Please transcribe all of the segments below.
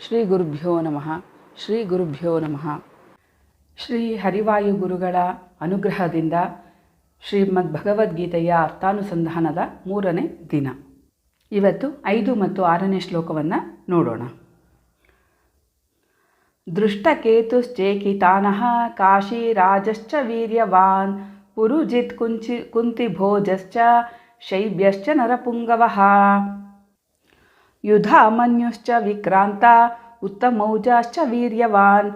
ಶ್ರೀ ಗುರುಭ್ಯೋ ನಮಃ. ಶ್ರೀ ಗುರುಭ್ಯೋ ನಮಃ. ಶ್ರೀ ಹರಿವಾಯು ಗುರುಗಳ ಅನುಗ್ರಹದಿಂದ ಶ್ರೀಮದ್ ಭಗವದ್ಗೀತೆಯ ಅರ್ಥಾನುಸಂಧಾನದ ಮೂರನೇ ದಿನ. ಇವತ್ತು ಐದು ಮತ್ತು ಆರನೇ ಶ್ಲೋಕವನ್ನು ನೋಡೋಣ. ದೃಷ್ಟಕೇತುಶ್ಚೇಕಿತಾನಃ ಕಾಶೀರಾಜಶ್ಚ ವೀರ್ಯವಾನ್, ಪುರುಜಿತ್ ಕುಂಚಿ ಕುಂತಿಭೋಜಶ್ಚ ಶೈವ್ಯಶ್ಚ ನರಪುಂಗವಃ. ಯುಧಾಮನ್ಯುಶ್ಚ ವಿಕ್ರಾಂತ ಉತ್ತಮೌಜಾಶ್ಚ ವೀರ್ಯವಾನ್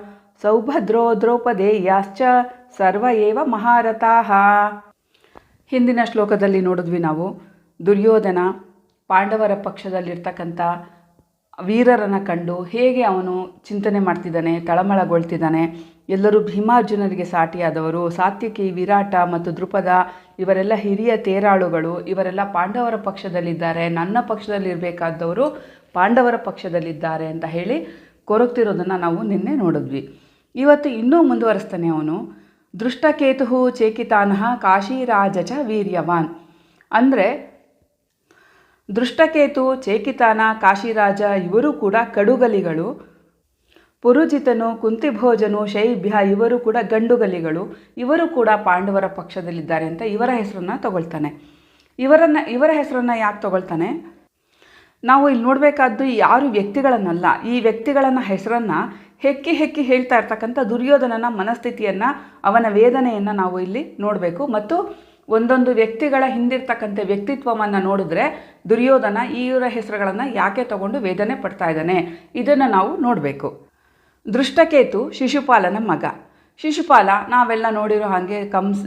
ಸೌಭದ್ರೋ ದ್ರೌಪದೇಯಾಶ್ಚ ಸರ್ವ ಏವ ಮಹಾರಥಾಹ ಹಿಂದಿನ ಶ್ಲೋಕದಲ್ಲಿ ನೋಡಿದ್ವಿ ನಾವು, ದುರ್ಯೋಧನ ಪಾಂಡವರ ಪಕ್ಷದಲ್ಲಿರ್ತಕ್ಕಂಥ ವೀರರನ್ನು ಕಂಡು ಹೇಗೆ ಅವನು ಚಿಂತನೆ ಮಾಡ್ತಿದ್ದಾನೆ, ತಳಮಳಗೊಳ್ತಿದ್ದಾನೆ ಎಲ್ಲರೂ ಭೀಮಾರ್ಜುನರಿಗೆ ಸಾಟಿಯಾದವರು. ಸಾತ್ಯಕಿ, ವಿರಾಟ ಮತ್ತು ದೃಪದ ಇವರೆಲ್ಲ ಹಿರಿಯ ತೇರಾಳುಗಳು. ಇವರೆಲ್ಲ ಪಾಂಡವರ ಪಕ್ಷದಲ್ಲಿದ್ದಾರೆ. ನನ್ನ ಪಕ್ಷದಲ್ಲಿರಬೇಕಾದವರು ಪಾಂಡವರ ಪಕ್ಷದಲ್ಲಿದ್ದಾರೆ ಅಂತ ಹೇಳಿ ಕೊರಗ್ತಿರೋದನ್ನು ನಾವು ನಿನ್ನೆ ನೋಡಿದ್ವಿ. ಇವತ್ತು ಇನ್ನೂ ಮುಂದುವರಿಸ್ತಾನೆ ಅವನು. ದೃಷ್ಟಕೇತು ಚೇಕಿತಾನಹ ಕಾಶಿರಾಜಚ ವೀರ್ಯವಾನ್. ಅಂದರೆ ದೃಷ್ಟಕೇತು, ಚೇಕಿತಾನ, ಕಾಶಿರಾಜ ಇವರು ಕೂಡ ಕಡುಗಲಿಗಳು. ಪುರುಜಿತನು ಕುಂತಿಭೋಜನು ಶೈಭ್ಯ ಇವರು ಕೂಡ ಗಂಡುಗಲಿಗಳು. ಇವರು ಕೂಡ ಪಾಂಡವರ ಪಕ್ಷದಲ್ಲಿದ್ದಾರೆ ಅಂತ ಇವರ ಹೆಸರನ್ನು ತಗೊಳ್ತಾನೆ. ಇವರನ್ನು, ಇವರ ಹೆಸರನ್ನು ಯಾಕೆ ತಗೊಳ್ತಾನೆ? ನಾವು ಇಲ್ಲಿ ನೋಡಬೇಕಾದ್ದು ಯಾರು ವ್ಯಕ್ತಿಗಳನ್ನಲ್ಲ. ಈ ವ್ಯಕ್ತಿಗಳನ್ನ ಹೆಸರನ್ನು ಹೆಕ್ಕಿ ಹೆಕ್ಕಿ ಹೇಳ್ತಾ ಇರ್ತಕ್ಕಂಥ ದುರ್ಯೋಧನನ ಮನಸ್ಥಿತಿಯನ್ನು, ಅವನ ವೇದನೆಯನ್ನು ನಾವು ಇಲ್ಲಿ ನೋಡಬೇಕು. ಮತ್ತು ಒಂದೊಂದು ವ್ಯಕ್ತಿಗಳ ಹಿಂದಿರ್ತಕ್ಕಂಥ ವ್ಯಕ್ತಿತ್ವವನ್ನು ನೋಡಿದ್ರೆ ದುರ್ಯೋಧನ ಇವರ ಹೆಸರುಗಳನ್ನು ಯಾಕೆ ತಗೊಂಡು ವೇದನೆ ಪಡ್ತಾ ಇದ್ದಾನೆ? ಇದನ್ನು ನಾವು ನೋಡಬೇಕು. ದೃಷ್ಟಕೇತು ಶಿಶುಪಾಲನ ಮಗ. ಶಿಶುಪಾಲ ನಾವೆಲ್ಲ ನೋಡಿರೋ ಹಾಗೆ ಕಂಸ್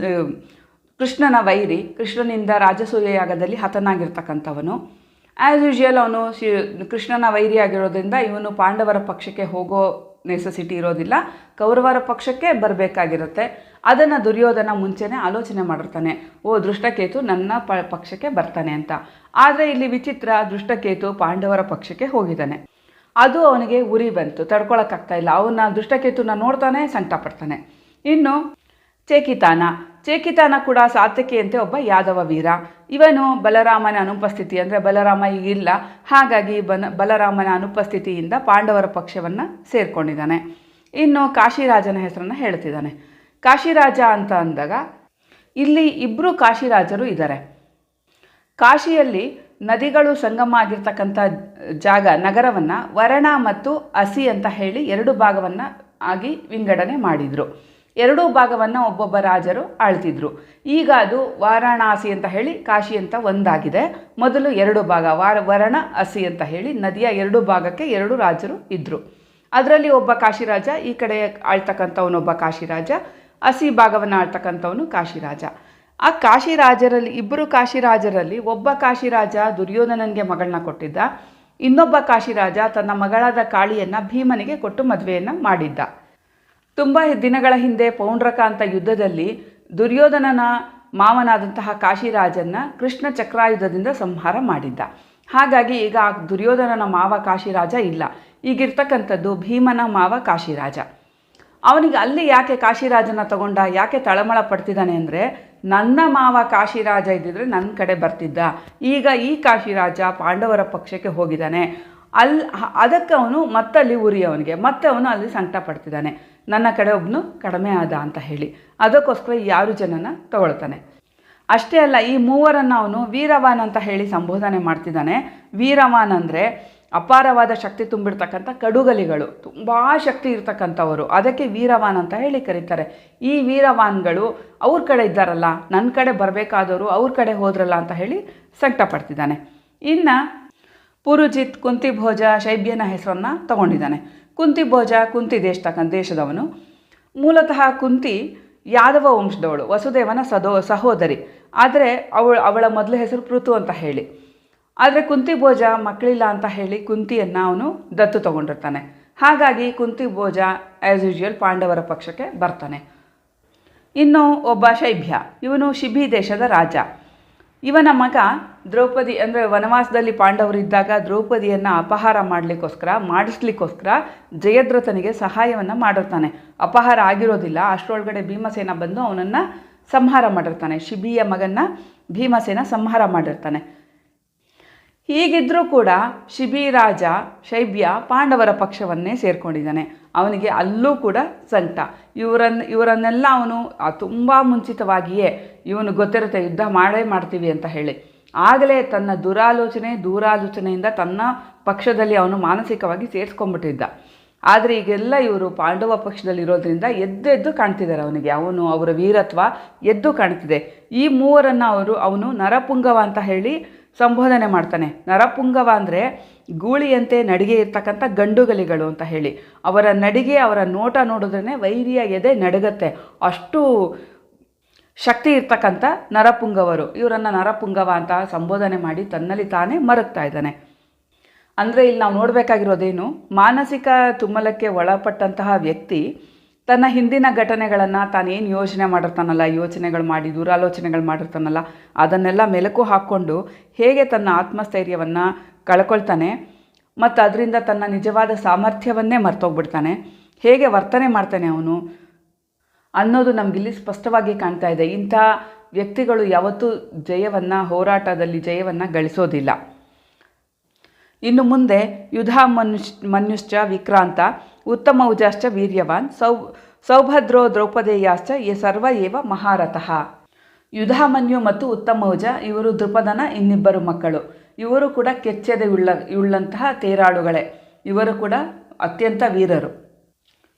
ಕೃಷ್ಣನ ವೈರಿ, ಕೃಷ್ಣನಿಂದ ರಾಜಸೂಯ ಯಾಗದಲ್ಲಿ ಹತನಾಗಿರ್ತಕ್ಕಂಥವನು. ಆ್ಯಸ್ ಯೂಶುವಲ್ ಅವನು ಶಿ, ಕೃಷ್ಣನ ವೈರಿ ಆಗಿರೋದ್ರಿಂದ ಇವನು ಪಾಂಡವರ ಪಕ್ಷಕ್ಕೆ ಹೋಗೋ ನೆಸೆಸಿಟಿ ಇರೋದಿಲ್ಲ. ಕೌರವರ ಪಕ್ಷಕ್ಕೆ ಬರಬೇಕಾಗಿರುತ್ತೆ. ಅದನ್ನು ದುರ್ಯೋಧನ ಮುಂಚೆನೇ ಆಲೋಚನೆ ಮಾಡಿರ್ತಾನೆ. ಓ, ದೃಷ್ಟಕೇತು ನನ್ನ ಪ, ಪಕ್ಷಕ್ಕೆ ಬರ್ತಾನೆ ಅಂತ. ಆದರೆ ಇಲ್ಲಿ ವಿಚಿತ್ರ ದೃಷ್ಟಕೇತು ಪಾಂಡವರ ಪಕ್ಷಕ್ಕೆ ಹೋಗಿದ್ದಾನೆ. ಅದು ಅವನಿಗೆ ಉರಿ ಬಂತು, ತಡ್ಕೊಳಕ್ಕಾಗ್ತಾ ಇಲ್ಲ. ಅವನ ದುಷ್ಟಕೇತುನ ನೋಡ್ತಾನೆ ಸಂಕಟ ಪಡ್ತಾನೆ ಇನ್ನು ಚೇಕಿತಾನ. ಚೇಕಿತಾನ ಕೂಡ ಸಾತ್ವಿಕೆಯಂತೆ ಒಬ್ಬ ಯಾದವ ವೀರ. ಇವನು ಬಲರಾಮನ ಅನುಪಸ್ಥಿತಿ ಅಂದರೆ ಬಲರಾಮ ಈಗಿಲ್ಲ ಹಾಗಾಗಿ ಬನ, ಬಲರಾಮನ ಅನುಪಸ್ಥಿತಿಯಿಂದ ಪಾಂಡವರ ಪಕ್ಷವನ್ನು ಸೇರಿಕೊಂಡಿದ್ದಾನೆ. ಇನ್ನು ಕಾಶಿರಾಜನ ಹೆಸರನ್ನು ಹೇಳ್ತಿದ್ದಾನೆ. ಕಾಶಿರಾಜ ಅಂತ ಅಂದಾಗ ಇಲ್ಲಿ ಇಬ್ಬರು ಕಾಶಿರಾಜರು ಇದ್ದಾರೆ ಕಾಶಿಯಲ್ಲಿ ನದಿಗಳು ಸಂಗಮ ಆಗಿರ್ತಕ್ಕಂಥ ಜಾಗ, ನಗರವನ್ನು ವರಣ ಮತ್ತು ಹಸಿ ಅಂತ ಹೇಳಿ ಎರಡು ಭಾಗವನ್ನು ಆಗಿ ವಿಂಗಡಣೆ ಮಾಡಿದರು. ಎರಡೂ ಭಾಗವನ್ನು ಒಬ್ಬೊಬ್ಬ ರಾಜರು ಆಳ್ತಿದ್ರು. ಈಗ ಅದು ವಾರಾಣಸಿ ಅಂತ ಹೇಳಿ ಕಾಶಿ ಅಂತ ಒಂದಾಗಿದೆ. ಮೊದಲು ಎರಡು ಭಾಗ, ವಾರ, ವರಣ, ಹಸಿ ಅಂತ ಹೇಳಿ ನದಿಯ ಎರಡು ಭಾಗಕ್ಕೆ ಎರಡು ರಾಜರು ಇದ್ದರು ಅದರಲ್ಲಿ ಒಬ್ಬ ಕಾಶಿರಾಜ ಈ ಕಡೆ ಆಳ್ತಕ್ಕಂಥವನೊಬ್ಬ ಕಾಶಿರಾಜ ಹಸಿ ಭಾಗವನ್ನು ಆಳ್ತಕ್ಕಂಥವನು ಕಾಶಿರಾಜ ಆ ಕಾಶಿರಾಜರಲ್ಲಿ, ಇಬ್ಬರು ಕಾಶಿರಾಜರಲ್ಲಿ ಒಬ್ಬ ಕಾಶಿರಾಜ ದುರ್ಯೋಧನನಿಗೆ ಮಗಳನ್ನ ಕೊಟ್ಟಿದ್ದ. ಇನ್ನೊಬ್ಬ ಕಾಶಿರಾಜ ತನ್ನ ಮಗಳಾದ ಕಾಳಿಯನ್ನು ಭೀಮನಿಗೆ ಕೊಟ್ಟು ಮದುವೆಯನ್ನು ಮಾಡಿದ್ದ. ತುಂಬ ದಿನಗಳ ಹಿಂದೆ ಪೌಂಡ್ರಕ ಅಂತ ಯುದ್ಧದಲ್ಲಿ ದುರ್ಯೋಧನನ ಮಾವನಾದಂತಹ ಕಾಶಿರಾಜನ್ನ ಕೃಷ್ಣ ಚಕ್ರಾಯುಧದಿಂದ ಸಂಹಾರ ಮಾಡಿದ್ದ. ಹಾಗಾಗಿ ಈಗ ಆ ದುರ್ಯೋಧನನ ಮಾವ ಕಾಶಿರಾಜ ಇಲ್ಲ. ಈಗಿರ್ತಕ್ಕಂಥದ್ದು ಭೀಮನ ಮಾವ ಕಾಶಿರಾಜ. ಅವನಿಗೆ ಅಲ್ಲಿ ಯಾಕೆ ಕಾಶಿರಾಜನ ತಗೊಂಡ, ಯಾಕೆ ತಳಮಳ ಪಡ್ತಿದ್ದಾನೆ ಅಂದರೆ ನನ್ನ ಮಾವ ಕಾಶಿರಾಜ ಇದ್ದಿದ್ರೆ ನನ್ನ ಕಡೆ ಬರ್ತಿದ್ದ. ಈಗ ಈ ಕಾಶಿರಾಜ ಪಾಂಡವರ ಪಕ್ಷಕ್ಕೆ ಹೋಗಿದ್ದಾನೆ. ಅಲ್ಲಿ ಅದಕ್ಕೆ ಅವನು ಮತ್ತಲ್ಲಿ ಉರಿ ಅವನಿಗೆ ಮತ್ತೆ ಅವನು ಅಲ್ಲಿ ಸಂಕಟ ಪಡ್ತಿದ್ದಾನೆ. ನನ್ನ ಕಡೆ ಒಬ್ಬನು ಕಡಿಮೆ ಆದ ಅಂತ ಹೇಳಿ. ಅದಕ್ಕೋಸ್ಕರ ಯಾರು ಜನನ ತಗೊಳ್ತಾನೆ? ಅಷ್ಟೇ ಅಲ್ಲ, ಈ ಮೂವರನ್ನು ಅವನು ವೀರವಾನ್ ಅಂತ ಹೇಳಿ ಸಂಬೋಧನೆ ಮಾಡ್ತಿದ್ದಾನೆ. ವೀರವಾನ್ ಅಂದರೆ ಅಪಾರವಾದ ಶಕ್ತಿ ತುಂಬಿರ್ತಕ್ಕಂಥ ಕಡುಗಲಿಗಳು, ತುಂಬ ಶಕ್ತಿ ಇರ್ತಕ್ಕಂಥವರು. ಅದಕ್ಕೆ ವೀರವಾನ್ ಅಂತ ಹೇಳಿ ಕರೀತಾರೆ. ಈ ವೀರವಾನ್ಗಳು ಅವ್ರ ಕಡೆ ಇದ್ದಾರಲ್ಲ ನನ್ನ ಕಡೆ ಬರಬೇಕಾದವರು ಅವ್ರ ಕಡೆ ಹೋದ್ರಲ್ಲ ಅಂತ ಹೇಳಿ ಸಂಕಟ ಪಡ್ತಿದ್ದಾನೆ. ಇನ್ನು ಪುರುಜಿತ್ ಕುಂತಿ ಭೋಜ ಶೈಬ್ಯನ ಹೆಸರನ್ನು ತಗೊಂಡಿದ್ದಾನೆ. ಕುಂತಿ ಭೋಜ ಕುಂತಿ ದೇಶ ದೇಶದವನು. ಮೂಲತಃ ಕುಂತಿ ಯಾದವ ವಂಶದವಳು, ವಸುದೇವನ ಸದೋ, ಸಹೋದರಿ. ಆದರೆ ಅವಳು, ಅವಳ ಮೊದಲ ಹೆಸರು ಪೃಥು ಅಂತ ಹೇಳಿ. ಆದರೆ ಕುಂತಿ ಭೋಜ ಮಕ್ಕಳಿಲ್ಲ ಅಂತ ಹೇಳಿ ಕುಂತಿಯನ್ನು ಅವನು ದತ್ತು ತಗೊಂಡಿರ್ತಾನೆ. ಹಾಗಾಗಿ ಕುಂತಿ ಭೋಜ ಆ್ಯಸ್ ಯೂಶುವಲ್ ಪಾಂಡವರ ಪಕ್ಷಕ್ಕೆ ಬರ್ತಾನೆ. ಇನ್ನು ಒಬ್ಬ ಶೈಭ್ಯ ಇವನು ಶಿಬಿ ದೇಶದ ರಾಜ. ಇವನ ಮಗ ದ್ರೌಪದಿ ಅಂದರೆ ವನವಾಸದಲ್ಲಿ ಪಾಂಡವರಿದ್ದಾಗ ದ್ರೌಪದಿಯನ್ನು ಅಪಹಾರ ಮಾಡಲಿಕ್ಕೋಸ್ಕರ, ಮಾಡಿಸ್ಲಿಕ್ಕೋಸ್ಕರ ಜಯದ್ರಥನಿಗೆ ಸಹಾಯವನ್ನು ಮಾಡಿರ್ತಾನೆ. ಅಪಹಾರ ಆಗಿರೋದಿಲ್ಲ, ಅಷ್ಟರೊಳಗಡೆ ಭೀಮಸೇನ ಬಂದು ಅವನನ್ನು ಸಂಹಾರ ಮಾಡಿರ್ತಾನೆ. ಶಿಬಿಯ ಮಗನ್ನ ಭೀಮಸೇನ ಸಂಹಾರ ಮಾಡಿರ್ತಾನೆ. ಹೀಗಿದ್ದರೂ ಕೂಡ ಶಿಬಿರಾಜ ಶೈಬ್ಯ ಪಾಂಡವರ ಪಕ್ಷವನ್ನೇ ಸೇರಿಕೊಂಡಿದ್ದಾನೆ. ಅವನಿಗೆ ಅಲ್ಲೂ ಕೂಡ ಸಂಕಟ. ಇವರನ್ನ ಇವರನ್ನೆಲ್ಲ ಅವನು ತುಂಬ ಮುಂಚಿತವಾಗಿಯೇ ಇವನು ಗೊತ್ತಿರುತ್ತೆ ಯುದ್ಧ ಮಾಡೇ ಮಾಡ್ತೀವಿ ಅಂತ ಹೇಳಿ. ಆಗಲೇ ತನ್ನ ದುರಾಲೋಚನೆ, ದೂರಾಲೋಚನೆಯಿಂದ ತನ್ನ ಪಕ್ಷದಲ್ಲಿ ಅವನು ಮಾನಸಿಕವಾಗಿ ಸೇರಿಸ್ಕೊಂಡ್ಬಿಟ್ಟಿದ್ದ. ಆದರೆ ಈಗೆಲ್ಲ ಇವರು ಪಾಂಡವ ಪಕ್ಷದಲ್ಲಿರೋದ್ರಿಂದ ಎದ್ದು ಎದ್ದು ಕಾಣ್ತಿದ್ದಾರೆ ಅವನಿಗೆ. ಅವನು ಅವರ ವೀರತ್ವ ಎದ್ದು ಕಾಣ್ತಿದೆ. ಈ ಮೂವರನ್ನು ಅವರು, ಅವನು ನರಪುಂಗವ ಅಂತ ಹೇಳಿ ಸಂಬೋಧನೆ ಮಾಡ್ತಾನೆ. ನರಪುಂಗವ ಅಂದರೆ ಗೂಳಿಯಂತೆ ನಡಿಗೆ ಇರ್ತಕ್ಕಂಥ ಗಂಡುಗಲಿಗಳು ಅಂತ ಹೇಳಿ. ಅವರ ನಡಿಗೆ, ಅವರ ನೋಟ ನೋಡಿದ್ರೇ ವೈರಿಯ ಎದೆ ನಡಗತ್ತೆ. ಅಷ್ಟು ಶಕ್ತಿ ಇರ್ತಕ್ಕಂಥ ನರಪುಂಗವರು. ಇವರನ್ನು ನರಪುಂಗವ ಅಂತ ಸಂಬೋಧನೆ ಮಾಡಿ ತನ್ನಲ್ಲಿ ತಾನೇ ಮರಗ್ತಾ ಇದ್ದಾನೆ. ಅಂದರೆ ಇಲ್ಲಿ ನಾವು ನೋಡಬೇಕಾಗಿರೋದೇನು? ಮಾನಸಿಕ ತುಮ್ಮಲಕ್ಕೆ ಒಳಪಟ್ಟಂತಹ ವ್ಯಕ್ತಿ ತನ್ನ ಹಿಂದಿನ ಘಟನೆಗಳನ್ನು ತಾನೇನು ಯೋಚನೆ ಮಾಡಿರ್ತಾನಲ್ಲ, ಯೋಚನೆಗಳು ಮಾಡಿ, ದುರಾಲೋಚನೆಗಳು ಮಾಡಿರ್ತಾನಲ್ಲ, ಅದನ್ನೆಲ್ಲ ಮೆಲುಕು ಹಾಕ್ಕೊಂಡು ಹೇಗೆ ತನ್ನ ಆತ್ಮಸ್ಥೈರ್ಯವನ್ನು ಕಳ್ಕೊಳ್ತಾನೆ ಮತ್ತು ಅದರಿಂದ ತನ್ನ ನಿಜವಾದ ಸಾಮರ್ಥ್ಯವನ್ನೇ ಮರ್ತೋಗ್ಬಿಡ್ತಾನೆ, ಹೇಗೆ ವರ್ತನೆ ಮಾಡ್ತಾನೆ ಅವನು ಅನ್ನೋದು ನಮಗಿಲ್ಲಿ ಸ್ಪಷ್ಟವಾಗಿ ಕಾಣ್ತಾ ಇದೆ. ಇಂಥ ವ್ಯಕ್ತಿಗಳು ಯಾವತ್ತೂ ಜಯವನ್ನು, ಹೋರಾಟದಲ್ಲಿ ಜಯವನ್ನು ಗಳಿಸೋದಿಲ್ಲ. ಇನ್ನು ಮುಂದೆ ಯುಧ ಮನುಷ್ ಮನುಷ್ಯ ವಿಕ್ರಾಂತ ಉತ್ತಮೌಜಾಶ್ಚ ವೀರ್ಯವಾನ್ ಸೌ ಸೌಭದ್ರೋ ದ್ರೌಪದೇಯಾಶ್ಚ ಎ ಸರ್ವ ಏವ ಮಹಾರಥಃ. ಯುಧಾಮನ್ಯು ಮತ್ತು ಉತ್ತಮೌಜ ಇವರು ದೃಪದನ ಇನ್ನಿಬ್ಬರು ಮಕ್ಕಳು. ಇವರು ಕೂಡ ಕೆಚ್ಚೆದೆ ಉಳ್ಳ, ಉಳ್ಳಂತಹ ತೇರಾಳುಗಳೇ ಇವರು ಕೂಡ ಅತ್ಯಂತ ವೀರರು.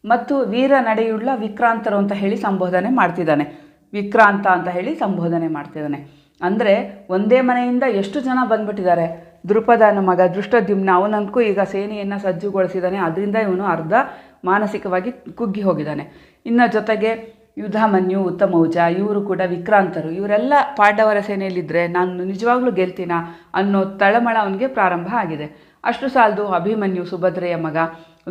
ಮತ್ತು ವೀರ ನಡೆಯುಳ್ಳ ವಿಕ್ರಾಂತರು ಅಂತ ಹೇಳಿ ಸಂಬೋಧನೆ ಮಾಡ್ತಿದ್ದಾನೆ. ವಿಕ್ರಾಂತ ಅಂತ ಹೇಳಿ ಸಂಬೋಧನೆ ಮಾಡ್ತಿದ್ದಾನೆ. ಅಂದರೆ ಒಂದೇ ಮನೆಯಿಂದ ಎಷ್ಟು ಜನ ಬಂದ್ಬಿಟ್ಟಿದ್ದಾರೆ? ದೃಪದನ ಮಗ ದೃಷ್ಟದ್ಯುಮ್ನ ಅವನಂತೂ ಈಗ ಸೇನೆಯನ್ನು ಸಜ್ಜುಗೊಳಿಸಿದ್ದಾನೆ ಅದರಿಂದ ಇವನು ಅರ್ಧ ಮಾನಸಿಕವಾಗಿ ಕುಗ್ಗಿ ಹೋಗಿದ್ದಾನೆ ಇನ್ನ ಜೊತೆಗೆ ಯುದ್ಧಮನ್ಯು, ಉತ್ತಮೌಜ, ಇವರು ಕೂಡ ವಿಕ್ರಾಂತರು. ಇವರೆಲ್ಲ ಪಾಂಡವರ ಸೇನೆಯಲ್ಲಿದ್ದರೆ ನಾನು ನಿಜವಾಗ್ಲೂ ಗೆಲ್ತೀನ ಅನ್ನೋ ತಳಮಳ ಅವನಿಗೆ ಪ್ರಾರಂಭ ಆಗಿದೆ. ಅಷ್ಟು ಸಾಲದು ಅಭಿಮನ್ಯು, ಸುಭದ್ರೆಯ ಮಗ,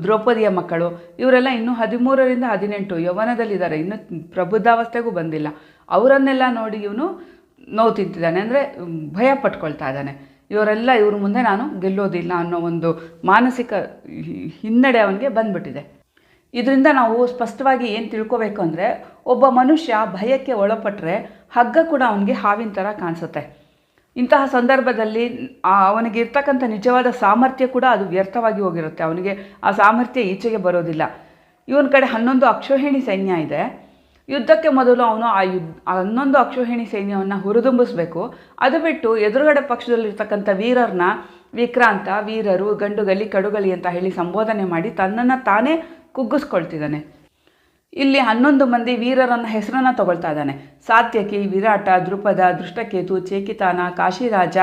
ದ್ರೌಪದಿಯ ಮಕ್ಕಳು, ಇವರೆಲ್ಲ ಇನ್ನೂ ಹದಿಮೂರರಿಂದ ಹದಿನೆಂಟು ಯೌವನದಲ್ಲಿದ್ದಾರೆ. ಇನ್ನೂ ಪ್ರಬುದ್ಧಾವಸ್ಥೆಗೂ ಬಂದಿಲ್ಲ. ಅವರನ್ನೆಲ್ಲ ನೋಡಿ ಇವನು ನೋವು ತಿಂತಿದ್ದಾನೆ. ಅಂದರೆ ಭಯ ಪಟ್ಕೊಳ್ತಾ ಇದ್ದಾನೆ. ಇವರೆಲ್ಲ ಇವ್ರ ಮುಂದೆ ನಾನು ಗೆಲ್ಲೋದಿಲ್ಲ ಅನ್ನೋ ಒಂದು ಮಾನಸಿಕ ಹಿನ್ನಡೆ ಅವನಿಗೆ ಬಂದ್ಬಿಟ್ಟಿದೆ. ಇದರಿಂದ ನಾವು ಸ್ಪಷ್ಟವಾಗಿ ಏನು ತಿಳ್ಕೋಬೇಕು ಅಂದರೆ ಒಬ್ಬ ಮನುಷ್ಯ ಭಯಕ್ಕೆ ಒಳಪಟ್ಟರೆ ಹಗ್ಗ ಕೂಡ ಅವನಿಗೆ ಹಾವಿನ ಥರ ಕಾಣಿಸುತ್ತೆ. ಇಂತಹ ಸಂದರ್ಭದಲ್ಲಿ ಅವನಿಗೆ ಇರ್ತಕ್ಕಂಥ ನಿಜವಾದ ಸಾಮರ್ಥ್ಯ ಕೂಡ ಅದು ವ್ಯರ್ಥವಾಗಿ ಹೋಗಿರುತ್ತೆ. ಅವನಿಗೆ ಆ ಸಾಮರ್ಥ್ಯ ಈಚೆಗೆ ಬರೋದಿಲ್ಲ. ಇವನ ಕಡೆ ಹನ್ನೊಂದು ಅಕ್ಷೋಹಿಣಿ ಸೈನ್ಯ ಇದೆ. ಯುದ್ಧಕ್ಕೆ ಮೊದಲು ಅವನು ಆ ಯುದ್ಧ ಹನ್ನೊಂದು ಅಕ್ಷೋಹಿಣಿ ಸೈನ್ಯವನ್ನು ಹುರಿದುಂಬಿಸಬೇಕು. ಅದು ಬಿಟ್ಟು ಎದುರುಗಡೆ ಪಕ್ಷದಲ್ಲಿರ್ತಕ್ಕಂಥ ವೀರರನ್ನ ವಿಕ್ರಾಂತ, ವೀರರು, ಗಂಡುಗಲಿ, ಕಡುಗಲಿ ಅಂತ ಹೇಳಿ ಸಂಬೋಧನೆ ಮಾಡಿ ತನ್ನನ್ನು ತಾನೇ ಕುಗ್ಗಿಸ್ಕೊಳ್ತಿದ್ದಾನೆ. ಇಲ್ಲಿ ಹನ್ನೊಂದು ಮಂದಿ ವೀರರನ್ನ ಹೆಸರನ್ನು ತಗೊಳ್ತಾ ಇದ್ದಾನೆ. ಸಾತ್ಯಕಿ, ವಿರಾಟ ದೃಪದ ದೃಷ್ಟಕೇತು ಚೇಕಿತಾನ, ಕಾಶಿರಾಜ,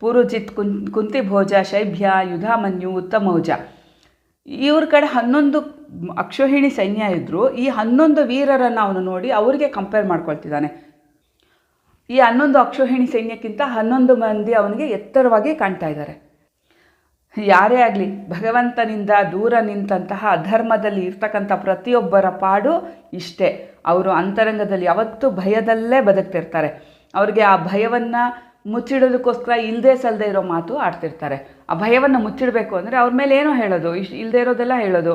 ಪುರುಜಿತ್, ಕುನ್, ಕುಂತಿಭೋಜ, ಶೈಭ್ಯ, ಯುಧಾಮನ್ಯು, ಉತ್ತಮೌಜ. ಇವ್ರ ಕಡೆ ಹನ್ನೊಂದು ಅಕ್ಷೋಹಿಣಿ ಸೈನ್ಯ ಇದ್ದರು ಈ ಹನ್ನೊಂದು ವೀರರನ್ನು ಅವನು ನೋಡಿ ಅವರಿಗೆ ಕಂಪೇರ್ ಮಾಡ್ಕೊಳ್ತಿದ್ದಾನೆ. ಈ ಹನ್ನೊಂದು ಅಕ್ಷೋಹಿಣಿ ಸೈನ್ಯಕ್ಕಿಂತ ಹನ್ನೊಂದು ಮಂದಿ ಅವನಿಗೆ ಎತ್ತರವಾಗಿ ಕಾಣ್ತಾ ಇದ್ದಾರೆ. ಯಾರೇ ಆಗಲಿ, ಭಗವಂತನಿಂದ ದೂರ ನಿಂತಹ ಅಧರ್ಮದಲ್ಲಿ ಇರ್ತಕ್ಕಂಥ ಪ್ರತಿಯೊಬ್ಬರ ಪಾಡು ಇಷ್ಟೇ. ಅವರು ಅಂತರಂಗದಲ್ಲಿ ಯಾವತ್ತೂ ಭಯದಲ್ಲೇ ಬದುಕ್ತಿರ್ತಾರೆ. ಅವ್ರಿಗೆ ಆ ಭಯವನ್ನು ಮುಚ್ಚಿಡೋದಕ್ಕೋಸ್ಕರ ಇಲ್ಲದೆ ಸಲ್ಲದೆ ಇರೋ ಮಾತು ಆಡ್ತಿರ್ತಾರೆ. ಆ ಭಯವನ್ನು ಮುಚ್ಚಿಡಬೇಕು ಅಂದರೆ ಅವ್ರ ಮೇಲೆ ಏನೋ ಹೇಳೋದು ಇಷ್ಟು ಇಲ್ಲದೆ ಇರೋದೆಲ್ಲ ಹೇಳೋದು.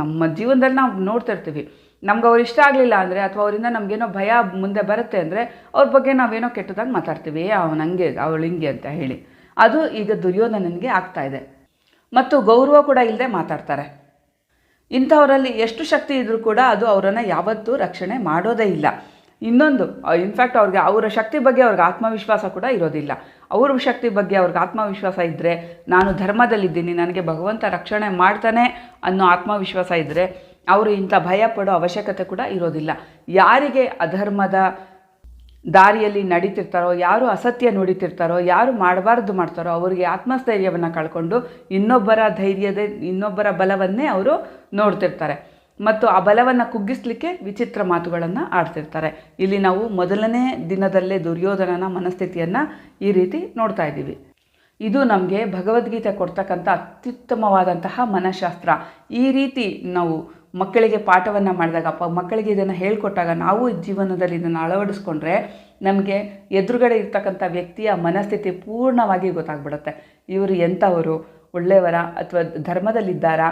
ನಮ್ಮ ಜೀವನದಲ್ಲಿ ನಾವು ನೋಡ್ತಿರ್ತೀವಿ ನಮ್ಗೆ ಅವ್ರು ಇಷ್ಟ ಆಗಲಿಲ್ಲ ಅಂದರೆ ಅಥವಾ ಅವರಿಂದ ನಮಗೇನೋ ಭಯ ಮುಂದೆ ಬರುತ್ತೆ ಅಂದರೆ ಅವ್ರ ಬಗ್ಗೆ ನಾವೇನೋ ಕೆಟ್ಟದಾಗಿ ಮಾತಾಡ್ತೀವಿ. ಅವನು ಹಂಗೆ, ಅವಳು ಹಿಂಗೆ ಅಂತ ಹೇಳಿ. ಅದು ಈಗ ದುರ್ಯೋಧನನಿಗೆ ಆಗ್ತಾ ಇದೆ. ಮತ್ತು ಗೌರವ ಕೂಡ ಇಲ್ಲದೆ ಮಾತಾಡ್ತಾರೆ. ಇಂಥವರಲ್ಲಿ ಎಷ್ಟು ಶಕ್ತಿ ಇದ್ದರೂ ಕೂಡ ಅದು ಅವರನ್ನು ಯಾವತ್ತೂ ರಕ್ಷಣೆ ಮಾಡೋದೇ ಇಲ್ಲ. ಇನ್ನೊಂದು ಇನ್ಫ್ಯಾಕ್ಟ್ ಅವ್ರಿಗೆ, ಅವರ ಶಕ್ತಿ ಬಗ್ಗೆ ಅವ್ರಿಗೆ ಆತ್ಮವಿಶ್ವಾಸ ಕೂಡ ಇರೋದಿಲ್ಲ. ಅವ್ರ ಶಕ್ತಿ ಬಗ್ಗೆ ಅವ್ರಿಗೆ ಆತ್ಮವಿಶ್ವಾಸ ಇದ್ದರೆ ನಾನು ಧರ್ಮದಲ್ಲಿದ್ದೀನಿ, ನನಗೆ ಭಗವಂತ ರಕ್ಷಣೆ ಮಾಡ್ತಾನೆ ಅನ್ನೋ ಆತ್ಮವಿಶ್ವಾಸ ಇದ್ದರೆ ಅವರು ಇಂಥ ಭಯ ಪಡೋ ಅವಶ್ಯಕತೆ ಕೂಡ ಇರೋದಿಲ್ಲ. ಯಾರಿಗೆ ಅಧರ್ಮದ ದಾರಿಯಲ್ಲಿ ನಡೀತಿರ್ತಾರೋ, ಯಾರು ಅಸತ್ಯ ನುಡಿತಿರ್ತಾರೋ, ಯಾರು ಮಾಡಬಾರ್ದು ಮಾಡ್ತಾರೋ, ಅವರಿಗೆ ಆತ್ಮಸ್ಥೈರ್ಯವನ್ನು ಕಳ್ಕೊಂಡು ಇನ್ನೊಬ್ಬರ ಧೈರ್ಯದ, ಇನ್ನೊಬ್ಬರ ಬಲವನ್ನೇ ಅವರು ನೋಡ್ತಿರ್ತಾರೆ. ಮತ್ತು ಆ ಬಲವನ್ನು ಕುಗ್ಗಿಸ್ಲಿಕ್ಕೆ ವಿಚಿತ್ರ ಮಾತುಗಳನ್ನು ಆಡ್ತಿರ್ತಾರೆ. ಇಲ್ಲಿ ನಾವು ಮೊದಲನೇ ದಿನದಲ್ಲೇ ದುರ್ಯೋಧನನ ಮನಸ್ಥಿತಿಯನ್ನು ಈ ರೀತಿ ನೋಡ್ತಾ ಇದ್ದೀವಿ. ಇದು ನಮಗೆ ಭಗವದ್ಗೀತೆ ಕೊಡ್ತಕ್ಕಂಥ ಅತ್ಯುತ್ತಮವಾದಂತಹ ಮನಃಶಾಸ್ತ್ರ. ಈ ರೀತಿ ನಾವು ಮಕ್ಕಳಿಗೆ ಪಾಠವನ್ನು ಮಾಡಿದಾಗ, ಪ ಮಕ್ಕಳಿಗೆ ಇದನ್ನು ಹೇಳಿಕೊಟ್ಟಾಗ ನಾವು ಜೀವನದಲ್ಲಿ ಇದನ್ನು ಅಳವಡಿಸ್ಕೊಂಡ್ರೆ ನಮಗೆ ಎದುರುಗಡೆ ಇರ್ತಕ್ಕಂಥ ವ್ಯಕ್ತಿಯ ಮನಸ್ಥಿತಿ ಪೂರ್ಣವಾಗಿ ಗೊತ್ತಾಗ್ಬಿಡುತ್ತೆ. ಇವರು ಎಂಥವರು? ಒಳ್ಳೆಯವರ? ಅಥವಾ ಧರ್ಮದಲ್ಲಿದ್ದಾರಾ?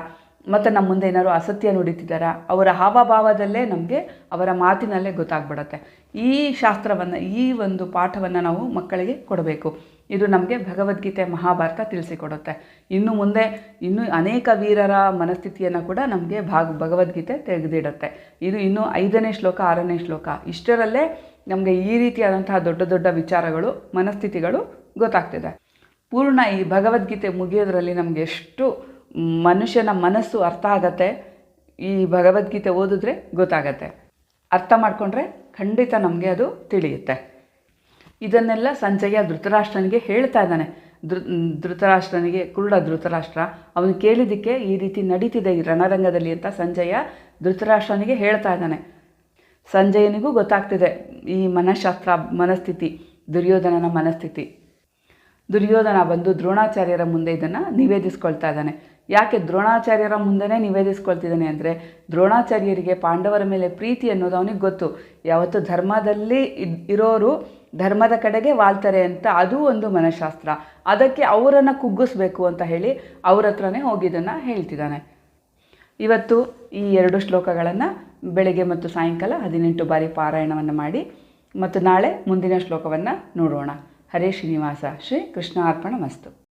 ಮತ್ತು ನಮ್ಮ ಮುಂದೆ ಏನಾದ್ರು ಅಸತ್ಯ ನುಡಿತಿದ್ದಾರಾ ಅವರ ಹಾವಭಾವದಲ್ಲೇ ನಮಗೆ ಅವರ ಮಾತಿನಲ್ಲೇ ಗೊತ್ತಾಗ್ಬಿಡತ್ತೆ. ಈ ಶಾಸ್ತ್ರವನ್ನು, ಈ ಒಂದು ಪಾಠವನ್ನು ನಾವು ಮಕ್ಕಳಿಗೆ ಕೊಡಬೇಕು. ಇದು ನಮಗೆ ಭಗವದ್ಗೀತೆ ಮಹಾಭಾರತ ತಿಳಿಸಿಕೊಡುತ್ತೆ. ಇನ್ನು ಮುಂದೆ ಇನ್ನೂ ಅನೇಕ ವೀರರ ಮನಸ್ಥಿತಿಯನ್ನು ಕೂಡ ನಮಗೆ ಭಾಗ, ಭಗವದ್ಗೀತೆ ತೆಗೆದಿಡುತ್ತೆ. ಇದು ಇನ್ನು ಐದನೇ ಶ್ಲೋಕ, ಆರನೇ ಶ್ಲೋಕ. ಇಷ್ಟರಲ್ಲೇ ನಮಗೆ ಈ ರೀತಿಯಾದಂತಹ ದೊಡ್ಡ ದೊಡ್ಡ ವಿಚಾರಗಳು, ಮನಸ್ಥಿತಿಗಳು ಗೊತ್ತಾಗ್ತಿದೆ. ಪೂರ್ಣ ಈ ಭಗವದ್ಗೀತೆ ಮುಗಿಯೋದ್ರಲ್ಲಿ ನಮಗೆ ಎಷ್ಟು ಮನುಷ್ಯನ ಮನಸ್ಸು ಅರ್ಥ ಆಗತ್ತೆ, ಈ ಭಗವದ್ಗೀತೆ ಓದಿದ್ರೆ ಗೊತ್ತಾಗತ್ತೆ. ಅರ್ಥ ಮಾಡಿಕೊಂಡ್ರೆ ಖಂಡಿತ ನಮಗೆ ಅದು ತಿಳಿಯುತ್ತೆ. ಇದನ್ನೆಲ್ಲ ಸಂಜಯ ಧೃತರಾಷ್ಟ್ರನಿಗೆ ಹೇಳ್ತಾ ಇದ್ದಾನೆ. ಧೃ, ಧೃತರಾಷ್ಟ್ರನಿಗೆ, ಕುರುಡ ಧೃತರಾಷ್ಟ್ರ, ಅವನು ಕೇಳಿದ್ದಕ್ಕೆ ಈ ರೀತಿ ನಡೀತಿದೆ ಈ ರಣರಂಗದಲ್ಲಿ ಅಂತ ಸಂಜಯ ಧೃತರಾಷ್ಟ್ರನಿಗೆ ಹೇಳ್ತಾ ಇದ್ದಾನೆ. ಸಂಜಯನಿಗೂ ಗೊತ್ತಾಗ್ತಿದೆ ಈ ಮನಃಶಾಸ್ತ್ರ, ಮನಸ್ಥಿತಿ, ದುರ್ಯೋಧನನ ಮನಸ್ಥಿತಿ. ದುರ್ಯೋಧನ ಬಂದು ದ್ರೋಣಾಚಾರ್ಯರ ಮುಂದೆ ಇದನ್ನು ನಿವೇದಿಸ್ಕೊಳ್ತಾ ಇದ್ದಾನೆ. ಯಾಕೆ ದ್ರೋಣಾಚಾರ್ಯರ ಮುಂದೆನೇ ನಿವೇದಿಸ್ಕೊಳ್ತಿದ್ದಾನೆ ಅಂದರೆ ದ್ರೋಣಾಚಾರ್ಯರಿಗೆ ಪಾಂಡವರ ಮೇಲೆ ಪ್ರೀತಿ ಅನ್ನೋದು ಅವನಿಗೆ ಗೊತ್ತು. ಯಾವತ್ತು ಧರ್ಮದಲ್ಲಿ ಇರೋರು ಧರ್ಮದ ಕಡೆಗೆ ವಾಲ್ತಾರೆ ಅಂತ ಅದು ಒಂದು ಮನಃಶಾಸ್ತ್ರ. ಅದಕ್ಕೆ ಅವರನ್ನು ಕುಗ್ಗಿಸ್ಬೇಕು ಅಂತ ಹೇಳಿ ಅವ್ರ ಹತ್ರನೇ ಹೋಗಿದ್ದನ್ನು ಹೇಳ್ತಿದ್ದಾನೆ. ಇವತ್ತು ಈ ಎರಡು ಶ್ಲೋಕಗಳನ್ನು ಬೆಳಗ್ಗೆ ಮತ್ತು ಸಾಯಂಕಾಲ ಹದಿನೆಂಟು ಬಾರಿ ಪಾರಾಯಣವನ್ನು ಮಾಡಿ ಮತ್ತು ನಾಳೆ ಮುಂದಿನ ಶ್ಲೋಕವನ್ನು ನೋಡೋಣ. ಹರೇ ಶ್ರೀನಿವಾಸ. ಶ್ರೀ ಕೃಷ್ಣ ಅರ್ಪಣ ಮಸ್ತು